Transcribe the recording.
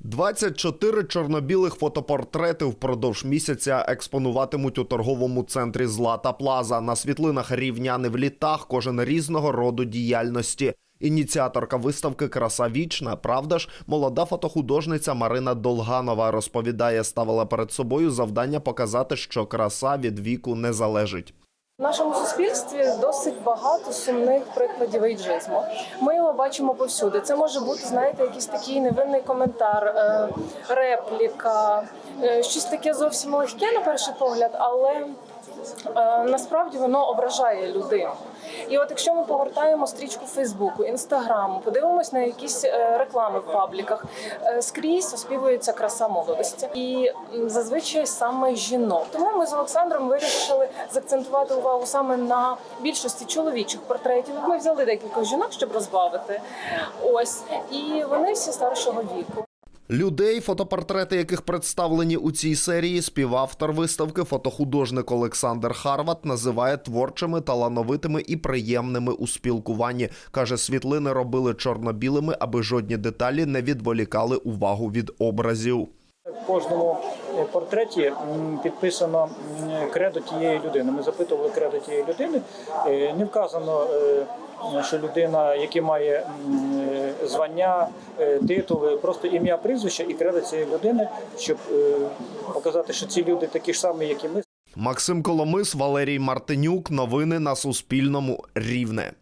24 чорно-білих фотопортрети впродовж місяця експонуватимуть у торговому центрі Злата Плаза. На світлинах рівняни в літах, кожен різного роду діяльності. Ініціаторка виставки Краса вічна. Правда ж, молода фотохудожниця Марина Долганова розповідає, ставила перед собою завдання показати, що краса від віку не залежить. В нашому суспільстві досить багато сумних прикладів ейджизму. Ми його бачимо повсюди. Це може бути, знаєте, якийсь такий невинний коментар, е, репліка, щось таке зовсім легке на перший погляд, але е, насправді воно ображає людину. І от якщо ми погортаємо стрічку Фейсбуку, Інстаграму, подивимось на якісь е, реклами в пабліках, е, скрізь оспівується краса молодості, і зазвичай саме жінок. Тому ми з Олександром вирішили заакцентувати увагу саме на більшості чоловічих портретів. Ми взяли декілька жінок, щоб розбавити. Ось і вони всі старшого віку. Людей, фотопортрети яких представлені у цій серії, співавтор виставки, фотохудожник Олександр Харват називає творчими, талановитими і приємними у спілкуванні. каже, світлини робили чорно-білими, аби жодні деталі не відволікали увагу від образів. Кожному е, портреті підписано кредо тієї людини. Ми запитували кредо тієї людини. Е, Не вказано, е, що людина, яка має е, звання, е, титули, просто ім'я, прізвище і кредо цієї людини, щоб е, показати, що ці люди такі ж самі, як і ми. Максим Коломис, Валерій Мартинюк. Новини на Суспільному. Рівне.